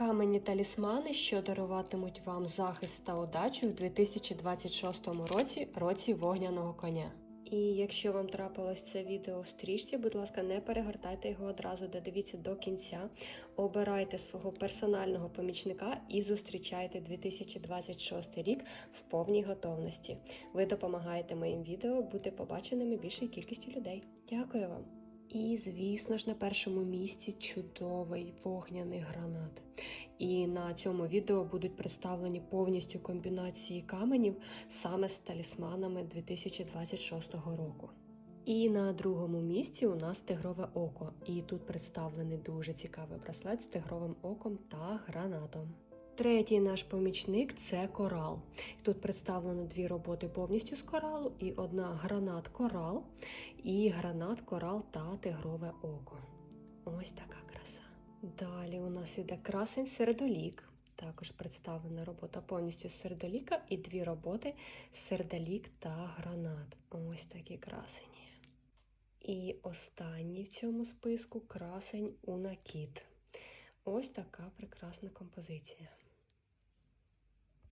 Камені талісмани, що даруватимуть вам захист та удачу в 2026 році, році вогняного коня. І якщо вам трапилось це відео в стрічці, будь ласка, не перегортайте його одразу, додивіться до кінця. Обирайте свого персонального помічника і зустрічайте 2026 рік в повній готовності. Ви допомагаєте моїм відео бути побаченими більшій кількості людей. Дякую вам! І, звісно ж, на першому місці чудовий вогняний гранат. І на цьому відео будуть представлені повністю комбінації каменів саме з талісманами 2026 року. І на другому місці у нас тигрове око. І тут представлений дуже цікавий браслет з тигровим оком та гранатом. Третій наш помічник це корал. Тут представлено дві роботи повністю з коралу, і одна гранат корал, і гранат корал та тигрове око. Ось така краса. Далі у нас іде красень сердолік. Також представлена робота повністю з сердоліка і дві роботи сердолік та гранат. Ось такі красені. І останній в цьому списку красень у накіт. Ось така прекрасна композиція.